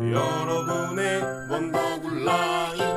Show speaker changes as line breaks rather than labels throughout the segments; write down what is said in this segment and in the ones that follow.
여러분의 원더블 라이프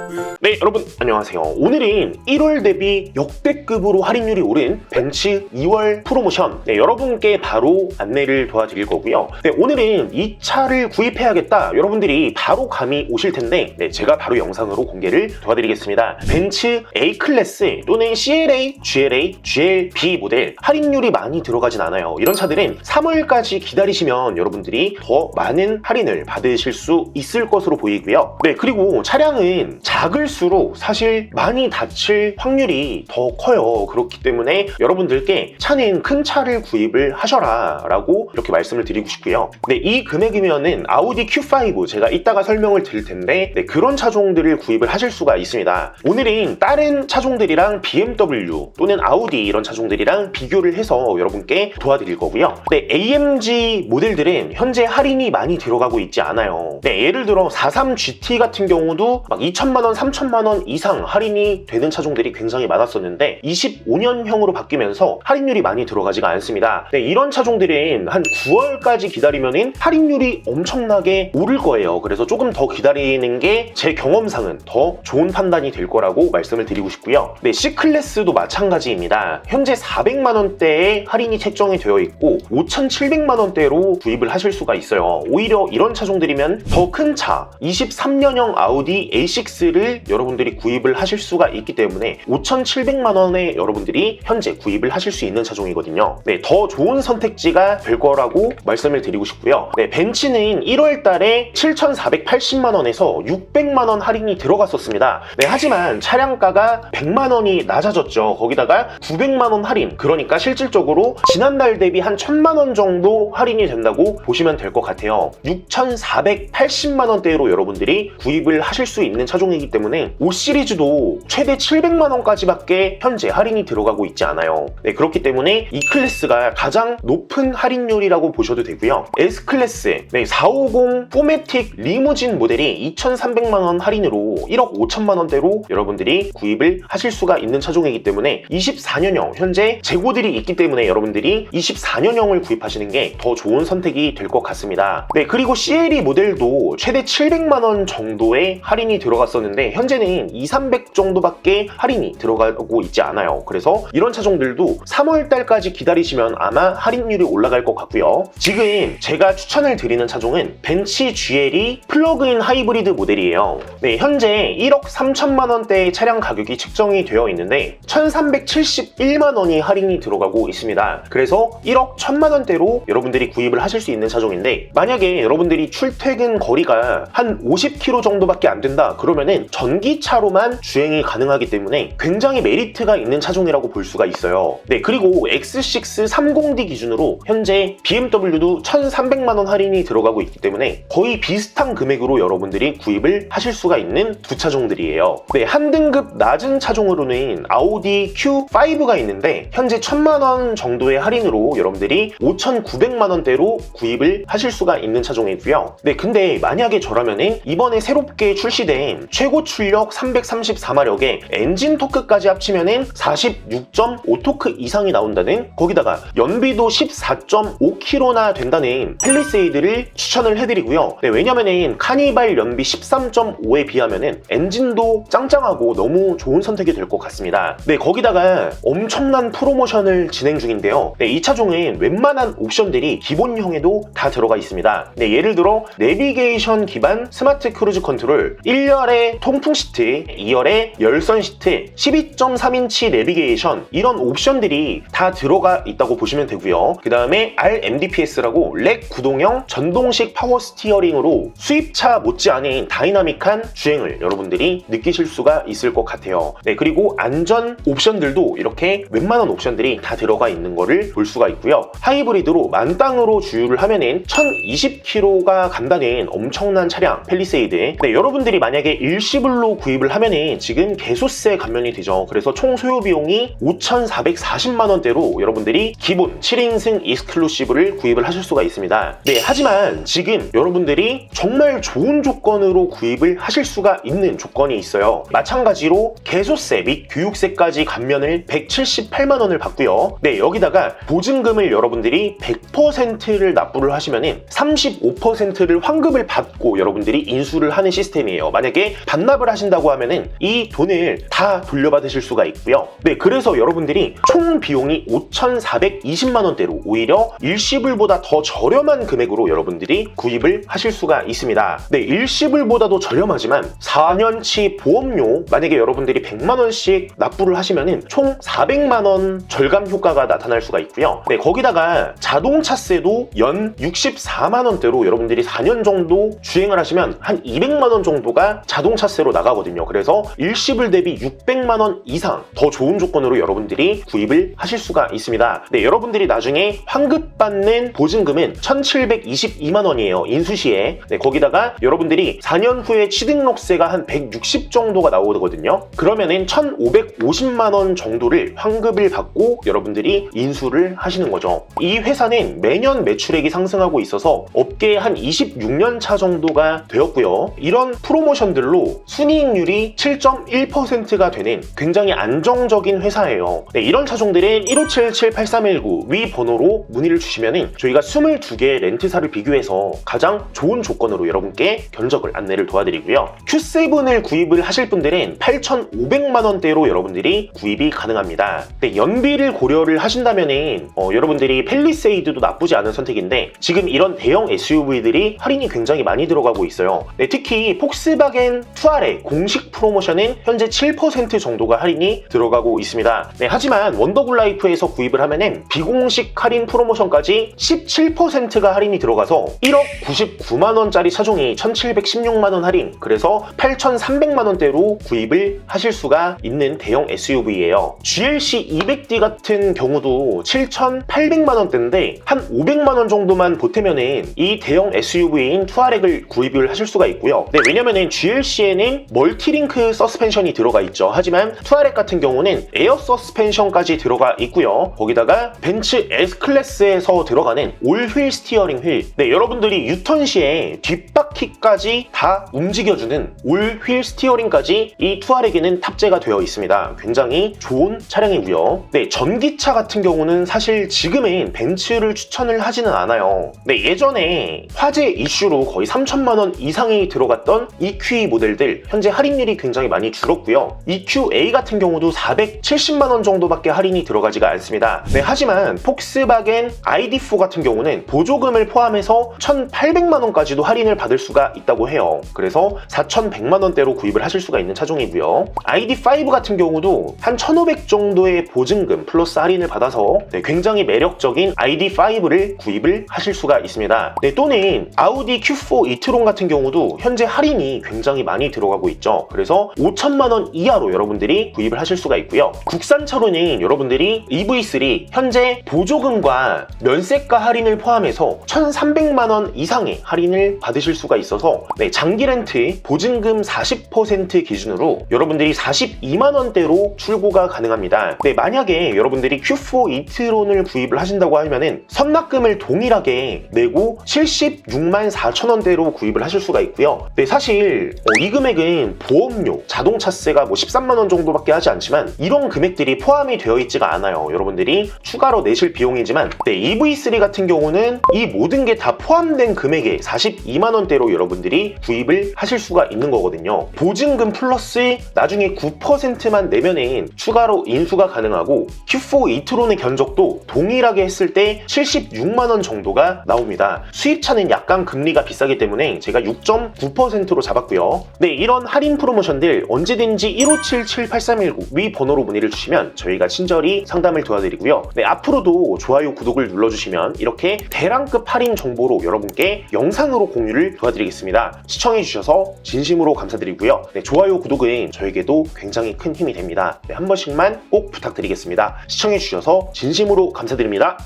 네 여러분 안녕하세요. 오늘은 1월 대비 역대급으로 할인율이 오른 벤츠 2월 프로모션. 네, 여러분께 바로 안내를 도와드릴 거고요. 네, 오늘은 이 차를 구입해야겠다. 여러분들이 바로 감이 오실 텐데 네, 제가 바로 영상으로 공개를 도와드리겠습니다. 벤츠 A클래스 또는 CLA, GLA, GLB 모델. 할인율이 많이 들어가진 않아요. 이런 차들은 3월까지 기다리시면 여러분들이 더 많은 할인을 받으실 수 있을 것으로 보이고요. 네 그리고 차량은 작을 수록 사실 많이 다칠 확률이 더 커요. 그렇기 때문에 여러분들께 차는 큰 차를 구입을 하셔라 라고 이렇게 말씀을 드리고 싶고요. 네, 이 금액이면은 아우디 Q5 제가 이따가 설명을 드릴 텐데 네, 그런 차종들을 구입을 하실 수가 있습니다. 오늘은 다른 차종들이랑 BMW 또는 아우디 이런 차종들이랑 비교를 해서 여러분께 도와드릴 거고요. 네, AMG 모델들은 현재 할인이 많이 들어가고 있지 않아요. 네, 예를 들어 43GT 같은 경우도 막 2천만 원, 3천만 원 이상 할인이 되는 차종들이 굉장히 많았었는데 25년형으로 바뀌면서 할인율이 많이 들어가지가 않습니다. 네, 이런 차종들은 한 9월까지 기다리면은 할인율이 엄청나게 오를 거예요. 그래서 조금 더 기다리는 게 제 경험상은 더 좋은 판단이 될 거라고 말씀을 드리고 싶고요. 네, C클래스도 마찬가지입니다. 현재 400만 원대의 할인이 책정이 되어 있고 5,700만 원대로 구입을 하실 수가 있어요. 오히려 이런 차종들이면 더 큰 차, 23년형 아우디 A6를 여러분들이 구입을 하실 수가 있기 때문에 5,700만 원에 여러분들이 현재 구입을 하실 수 있는 차종이거든요. 네, 더 좋은 선택지가 될 거라고 말씀을 드리고 싶고요. 네, 벤츠는 1월 달에 7,480만 원에서 600만 원 할인이 들어갔었습니다. 네, 하지만 차량가가 100만 원이 낮아졌죠. 거기다가 900만 원 할인. 그러니까 실질적으로 지난달 대비 한 1000만 원 정도 할인이 된다고 보시면 될 것 같아요. 6,480만 원대로 여러분들이 구입을 하실 수 있는 차종이기 때문에 5 시리즈도 최대 700만 원까지밖에 현재 할인이 들어가고 있지 않아요. 네, 그렇기 때문에 이 클래스가 가장 높은 할인율이라고 보셔도 되고요. S 클래스, 네, 450 포매틱 리무진 모델이 2,300만 원 할인으로 1억 5천만 원대로 여러분들이 구입을 하실 수가 있는 차종이기 때문에 24년형 현재 재고들이 있기 때문에 여러분들이 24년형을 구입하시는 게 더 좋은 선택이 될 것 같습니다. 네, 그리고 CLE 모델도 최대 700만 원 정도의 할인이 들어갔었는데 현재 는 2, 300 정도밖에 할인이 들어가고 있지 않아요. 그래서 이런 차종들도 3월 달까지 기다리시면 아마 할인율이 올라갈 것 같고요. 지금 제가 추천을 드리는 차종은 벤치 GLE 플러그인 하이브리드 모델이에요. 네, 현재 1억 3천만 원대의 차량 가격이 책정이 되어 있는데 1,371만 원이 할인이 들어가고 있습니다. 그래서 1억 1천만 원대로 여러분들이 구입을 하실 수 있는 차종인데 만약에 여러분들이 출퇴근 거리가 한 50km 정도밖에 안 된다 그러면은 전 기차로만 주행이 가능하기 때문에 굉장히 메리트가 있는 차종이라고 볼 수가 있어요. 네, 그리고 X6 30D 기준으로 현재 BMW도 1,300만 원 할인이 들어가고 있기 때문에 거의 비슷한 금액으로 여러분들이 구입을 하실 수가 있는 두 차종들이에요. 네, 한 등급 낮은 차종으로는 아우디 Q5가 있는데 현재 1,000만 원 정도의 할인으로 여러분들이 5,900만 원대로 구입을 하실 수가 있는 차종이고요. 네, 근데 만약에 저라면은 이번에 새롭게 출시된 최고 출력 334마력의 엔진 토크까지 합치면은 46.5토크 이상이 나온다는 거기다가 연비도 14.5km나 된다는 펠리세이드를 추천을 해드리고요. 네, 왜냐면은 카니발 연비 13.5에 비하면은 엔진도 짱짱하고 너무 좋은 선택이 될 것 같습니다. 네, 거기다가 엄청난 프로모션을 진행 중인데요. 네, 이 차종은 웬만한 옵션들이 기본형에도 다 들어가 있습니다. 네, 예를 들어 내비게이션 기반 스마트 크루즈 컨트롤, 1열의 통풍 시트, 2열의 열선 시트, 12.3인치 내비게이션 이런 옵션들이 다 들어가 있다고 보시면 되고요. 그 다음에 RMDPS라고 렉 구동형 전동식 파워 스티어링으로 수입차 못지않은 다이나믹한 주행을 여러분들이 느끼실 수가 있을 것 같아요. 네, 그리고 안전 옵션들도 이렇게 웬만한 옵션들이 다 들어가 있는 거를 볼 수가 있고요. 하이브리드로 만땅으로 주유를 하면은 1020km가 간다는 엄청난 차량 펠리세이드. 네, 여러분들이 만약에 일시불로 이걸로 구입을 하면은 지금 개소세 감면이 되죠. 그래서 총 소요 비용이 5,440만 원대로 여러분들이 기본 7인승 익스클루시브를 구입을 하실 수가 있습니다. 네, 하지만 지금 여러분들이 정말 좋은 조건으로 구입을 하실 수가 있는 조건이 있어요. 마찬가지로 개소세 및 교육세까지 감면을 178만 원을 받고요. 네, 여기다가 보증금을 여러분들이 100%를 납부를 하시면은 35%를 환급을 받고 여러분들이 인수를 하는 시스템이에요. 만약에 반납을 하신다고 하면은 이 돈을 다 돌려받으실 수가 있고요. 네, 그래서 여러분들이 총 비용이 5,420만 원대로 오히려 일시불보다 더 저렴한 금액으로 여러분들이 구입을 하실 수가 있습니다. 네, 일시불보다도 저렴하지만 4년치 보험료 만약에 여러분들이 100만 원씩 납부를 하시면은 총 400만 원 절감 효과가 나타날 수가 있고요. 네, 거기다가 자동차세도 연 64만 원대로 여러분들이 4년 정도 주행을 하시면 한 200만 원 정도가 자동차세로 나 가거든요. 그래서 일시불 대비 600만 원 이상 더 좋은 조건으로 여러분들이 구입을 하실 수가 있습니다. 네, 여러분들이 나중에 환급받는 보증금은 1,722만 원이에요. 인수시에. 네, 거기다가 여러분들이 4년 후에 취등록세가 한 160 정도가 나오거든요. 그러면은 1,550만 원 정도를 환급을 받고 여러분들이 인수를 하시는 거죠. 이 회사는 매년 매출액이 상승하고 있어서 업계에 한 26년 차 정도가 되었고요. 이런 프로모션들로 순 이익률이 7.1%가 되는 굉장히 안정적인 회사예요. 네, 이런 차종들은 1577-8319 위 번호로 문의를 주시면 저희가 22개의 렌트사를 비교해서 가장 좋은 조건으로 여러분께 견적을 안내를 도와드리고요. Q7을 구입을 하실 분들은 8,500만 원대로 여러분들이 구입이 가능합니다. 네, 연비를 고려를 하신다면은 어, 여러분들이 펠리세이드도 나쁘지 않은 선택인데 지금 이런 대형 SUV들이 할인이 굉장히 많이 들어가고 있어요. 네, 특히 폭스바겐 투아레 공식 프로모션은 현재 7% 정도가 할인이 들어가고 있습니다. 네, 하지만 원더굴라이프에서 구입을 하면은 비공식 할인 프로모션까지 17%가 할인이 들어가서 1억 99만 원짜리 차종이 1,716만 원 할인, 그래서 8,300만 원대로 구입을 하실 수가 있는 대형 SUV예요. GLC 200D 같은 경우도 7,800만 원대인데 한 500만 원 정도만 보태면은 이 대형 SUV인 투아렉을 구입을 하실 수가 있고요. 네, 왜냐면은 GLC에는 멀티링크 서스펜션이 들어가 있죠. 하지만 투아렉 같은 경우는 에어 서스펜션까지 들어가 있고요. 거기다가 벤츠 S 클래스에서 들어가는 올휠 스티어링 휠. 네, 여러분들이 유턴 시에 뒷바퀴까지 다 움직여주는 올휠 스티어링까지 이 투아렉에는 탑재가 되어 있습니다. 굉장히 좋은 차량이고요. 네, 전기차 같은 경우는 사실 지금은 벤츠를 추천을 하지는 않아요. 네, 예전에 화재 이슈로 거의 3천만 원 이상이 들어갔던 EQ 모델들 현재 할인율이 굉장히 많이 줄었고요. EQA 같은 경우도 470만 원 정도밖에 할인이 들어가지가 않습니다. 네, 하지만 폭스바겐 ID4 같은 경우는 보조금을 포함해서 1,800만 원까지도 할인을 받을 수가 있다고 해요. 그래서 4,100만 원대로 구입을 하실 수가 있는 차종이고요. ID5 같은 경우도 한 1,500 정도의 보증금 플러스 할인을 받아서 네, 굉장히 매력적인 ID5를 구입을 하실 수가 있습니다. 네, 또는 아우디 Q4 이트론 같은 경우도 현재 할인이 굉장히 많이 들어가고 있죠. 그래서 5천만 원 이하로 여러분들이 구입을 하실 수가 있고요. 국산 차로는 여러분들이 EV3 현재 보조금과 면세가 할인을 포함해서 1,300만 원 이상의 할인을 받으실 수가 있어서 네, 장기 렌트 보증금 40% 기준으로 여러분들이 42만 원대로 출고가 가능합니다. 네, 만약에 여러분들이 Q4 이트론을 구입을 하신다고 하면은 선납금을 동일하게 내고 76만 4천 원대로 구입을 하실 수가 있고요. 네, 사실 어, 이 금액은 보험료, 자동차세가 뭐 13만 원 정도밖에 하지 않지만 이런 금액들이 포함이 되어 있지가 않아요. 여러분들이 추가로 내실 비용이지만 네, EV3 같은 경우는 이 모든 게 다 포함된 금액에 42만 원대로 여러분들이 구입을 하실 수가 있는 거거든요. 보증금 플러스 나중에 9%만 내면은 추가로 인수가 가능하고 Q4 이트론의 견적도 동일하게 했을 때 76만 원 정도가 나옵니다. 수입차는 약간 금리가 비싸기 때문에 제가 6.9%로 잡았고요. 네, 이런 할인 프로모션들 언제든지 1577-8319 위 번호로 문의를 주시면 저희가 친절히 상담을 도와드리고요. 네, 앞으로도 좋아요, 구독을 눌러주시면 이렇게 대량급 할인 정보로 여러분께 영상으로 공유를 도와드리겠습니다. 시청해주셔서 진심으로 감사드리고요. 네, 좋아요, 구독은 저에게도 굉장히 큰 힘이 됩니다. 네, 한 번씩만 꼭 부탁드리겠습니다. 시청해주셔서 진심으로 감사드립니다.